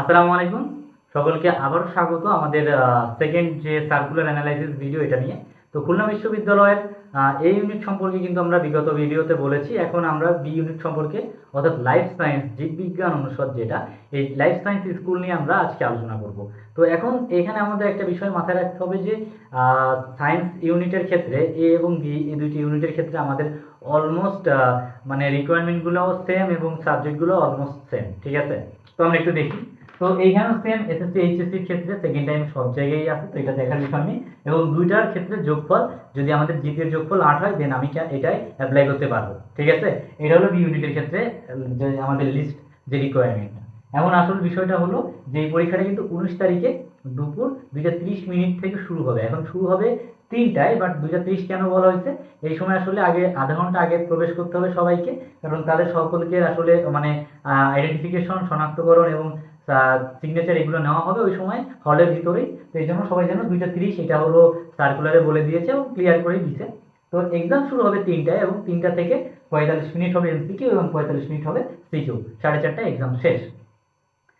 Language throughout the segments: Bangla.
আসসালামু আলাইকুম। সকলকে আবারও স্বাগত আমাদের সেকেন্ড যে সার্কুলার অ্যানালাইসিস ভিডিও এটা নিয়ে। তো খুলনা বিশ্ববিদ্যালয়ের এই ইউনিট সম্পর্কে কিন্তু আমরা বিগত ভিডিওতে বলেছি। এখন আমরা বি ইউনিট সম্পর্কে, অর্থাৎ লাইফ সায়েন্স জীববিজ্ঞান অনুষদ যেটা, এই লাইফ সায়েন্স স্কুল নিয়ে আমরা আজকে আলোচনা করব। তো এখন এখানে আমাদের একটা বিষয় মাথায় রাখতে হবে যে সায়েন্স ইউনিটের ক্ষেত্রে এ এবং বি এই দুইটি ইউনিটের ক্ষেত্রে আমাদের অলমোস্ট মানে রিকোয়ারমেন্টগুলোও সেম এবং সাবজেক্টগুলো অলমোস্ট সেম ঠিক আছে? তো আমরা একটু দেখি। তো এইখানেও সেম এসএসসি এইচএসসির ক্ষেত্রে সেকেন্ড টাইম সব জায়গায় আছে, তো এটা দেখার বিষয় নেই এবং দুইটার ক্ষেত্রে যোগফল, যদি আমাদের জিপিএর যোগফল আট হয় দেন আমি এটাই অ্যাপ্লাই করতে পারব। ঠিক আছে? এটা হলো বি ইউনিটের ক্ষেত্রে, যে আমাদের লিস্ট যে রিকোয়ারমেন্ট এখন আসল বিষয়টা হলো যে এই পরীক্ষাটা কিন্তু উনিশ তারিখে দুপুর দুইটা তিরিশ মিনিট থেকে শুরু হবে। এখন শুরু হবে তিনটায় বাট দুইটা তিরিশ কেন বলা হয়েছে? এই সময় আসলে আগে আধা ঘণ্টা আগে প্রবেশ করতে হবে সবাইকে, কারণ তাদের সকলকে আসলে মানে আইডেন্টিফিকেশন শনাক্তকরণ এবং সিগনেচার এগুলো নেওয়া হবে ওই সময় হলের ভিতরেই। তো এই জন্য সবাই যেন দুইটা তিরিশ এটা হলো সার্কুলারে বলে দিয়েছে এবং ক্লিয়ার করে দিয়েছে। তো এক্সাম শুরু হবে তিনটায় এবং তিনটা থেকে পঁয়তাল্লিশ মিনিট হবে এমসিকিউ এবং পঁয়তাল্লিশ মিনিট হবে সিকিউ সাড়ে চারটায় এক্সাম শেষ।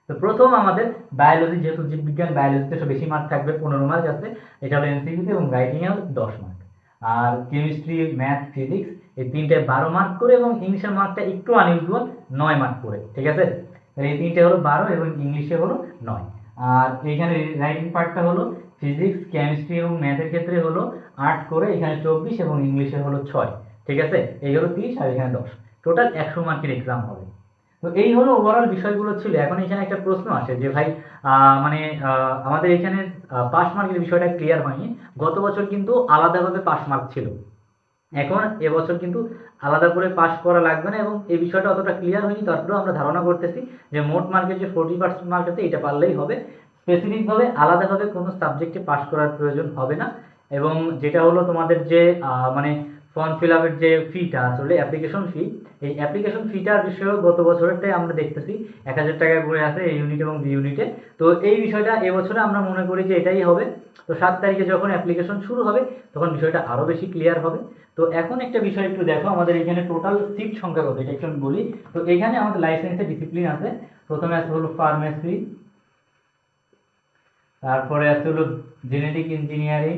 তো প্রথম আমাদের বায়োলজি যেহেতু জীববিজ্ঞান বায়োলজিতে সব বেশি মার্ক থাকবে, পনেরো মার্ক আছে। এটা হলো এমসিকিউতে এবং রাইটিংয়ে হলো দশ মার্ক আর কেমিস্ট্রি ম্যাথ ফিজিক্স এই তিনটে বারো মার্ক করে এবং ইংলিশের মার্কটা একটু আনইউজুয়াল নয় মার্ক করে। ঠিক আছে? তিনটে হলো বারো এবং ইংলিশে হলো নয়। আর এইখানে রাইটিং পার্টটা হলো ফিজিক্স কেমিস্ট্রি এবং ম্যাথের ক্ষেত্রে হলো আট করে, এখানে চব্বিশ এবং ইংলিশে হলো ছয়। ঠিক আছে? এই হলো তিরিশ আর এখানে দশ। টোটাল একশো মার্কের এক্সাম হবে। তো এই হলো ওভারঅল বিষয়গুলো ছিল। এখন এখানে একটা প্রশ্ন আসে যে, ভাই মানে আমাদের এখানে পাস মার্কের বিষয়টা ক্লিয়ার হয়নি। গত বছর কিন্তু আলাদাভাবে পাস মার্ক ছিল। এখন এবছর কিন্তু আলাদা করে পাশ করা লাগবে না এবং এই বিষয়টা অতটা ক্লিয়ার হয়নি, তারপরেও আমরা ধারণা করতেছি যে মোট মার্কের যে ফোর্টি পার্সেন্ট মার্ক আছে এটা পারলেই হবে। স্পেসিফিকভাবে আলাদাভাবে কোনো সাবজেক্টে পাশ করার প্রয়োজন হবে না। এবং যেটা হলো তোমাদের যে মানে ফর্ম ফিল আপের যে ফিটা আসলে অ্যাপ্লিকেশন ফি এই অ্যাপ্লিকেশন ফিটার বিষয়েও গত বছরেরটাই আমরা দেখতেছি। এক হাজার টাকায় পড়ে আছে এই ইউনিট এবং বি ইউনিটে তো এই বিষয়টা এবছরে আমরা মনে করি যে এটাই হবে। তো সাত তারিখে যখন অ্যাপ্লিকেশন শুরু হবে, তখন বিষয়টা আরও বেশি ক্লিয়ার হবে। তো এখন একটা বিষয় একটু দেখো, আমাদের এখানে টোটাল সিট সংখ্যা কত? এটা একটু বলি। তো এখানে আমাদের লাইসেন্সের ডিসিপ্লিন আছে। প্রথমে আছে হলো ফার্মেসি তারপরে আছে হলো genetic engineering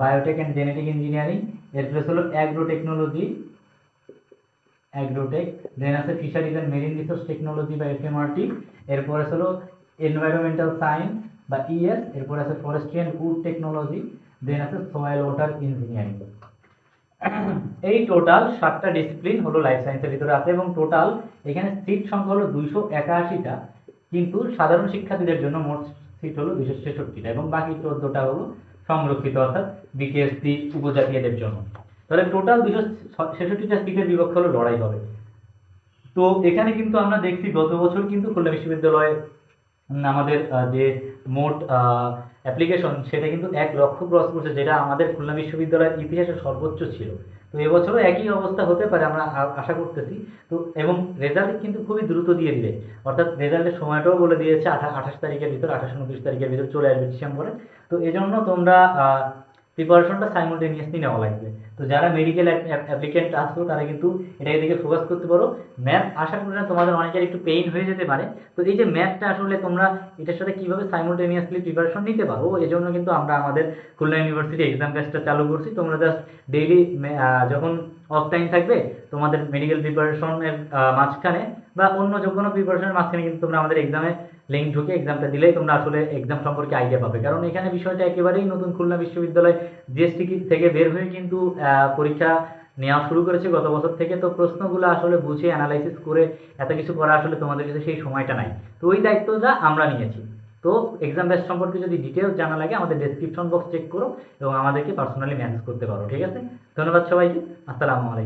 biotech and genetic engineering এরপরে হলো অ্যাগ্রো টেকনোলজি অ্যাগ্রোটেক দেন আছে fisheries and marine resource technology বা এফএমআরটি এরপরে হলো এনভায়রনমেন্টাল সায়েন্স বা ইএস এরপর আছে forestry and wood technology then আছে সয়েল ওয়াটার ইঞ্জিনিয়ারিং এই টোটাল সাতটা ডিসিপ্লিন হলো লাইফ সায়েন্সের ভিতরে আছে এবং টোটাল এখানে সিট সংখ্যা হলো দুইশো একাশিটা, কিন্তু সাধারণ শিক্ষার্থীদের জন্য মোট সিট হলো দুইশো ছেষট্টিটা এবং বাকি চোদ্দোটা হলো সংরক্ষিত, অর্থাৎ বিকেএসসি উপজাতীয়দের জন্য। তাহলে টোটাল দুশো ছেষট্টিটা সিটের বিপক্ষে হলো লড়াই হবে। তো এখানে কিন্তু আমরা দেখছি গত বছর কিন্তু খুলনা বিশ্ববিদ্যালয়ে আমাদের যে মোট অ্যাপ্লিকেশন সেটা কিন্তু এক লক্ষ ক্রস করছে, যেটা আমাদের খুলনা বিশ্ববিদ্যালয়ের ইতিহাসে সর্বোচ্চ ছিল। তো এবছরও একই অবস্থা হতে পারে আমরা আশা করতেছি। তো এবং রেজাল্ট কিন্তু খুবই দ্রুত দিয়ে দিবে। অর্থাৎ রেজাল্টের সময়টাও বলে দিয়েছে, আঠা, আঠাশ তারিখের ভিতর, আঠাশ, উনত্রিশ তারিখের ভিতর চলে আসবে ডিসেম্বরে। তো এজন্য তোমরা প্রিপারেশনটা সাইমultaneously নেওয়া লাগবে। তো যারা মেডিকেল অ্যাপ্লিকেন্ট আসছো তারা কিন্তু এটাকে দিকে ফোকাস করতে পারো। ম্যাথ করি না তোমাদের অনেকের একটু পেইন হয়ে যেতে পারে। তো এই যে ম্যাথটা আসলে তোমরা এটার সাথে কীভাবে সাইমultaneously প্রিপারেশন নিতে পারো এই জন্য কিন্তু আমরা আমাদের খুলনা ইউনিভার্সিটি এক্সাম ব্যাচটা চালু করছি। তোমরা জাস্ট ডেইলি যখন অফ টাইম থাকবে, তোমাদের মেডিকেল প্রিপারেশনের মাঝখানে বা অন্য যে কোনো প্রিপারেশনের মাঝখানে কিন্তু তোমরা আমাদের এক্সামে লিঙ্ক ঢুকে এক্সামটা দিলেই তোমরা আসলে এক্সাম সম্পর্কে আইডিয়া পাবে। কারণ এখানে বিষয়টা একেবারেই নতুন খুলনা বিশ্ববিদ্যালয় জিএসটি থেকে বের হয়ে কিন্তু পরীক্ষা নেওয়া শুরু করেছে গত বছর থেকে। তো প্রশ্নগুলো আসলে বুঝে অ্যানালাইসিস করে এত কিছু করা আসলে তোমাদের কাছে সেই সময়টা নাই। তো ওই দায়িত্বটা আমরা নিয়েছি। তো এক্সাম ব্যাচ সম্পর্কে যদি ডিটেলস জানা লাগে, আমাদের ডেসক্রিপশন বক্স চেক করো এবং আমাদেরকে পার্সোনালি মেসেজ করতে পারো, ঠিক আছে? ধন্যবাদ সবাইকে। আসসালামু আলাইকুম।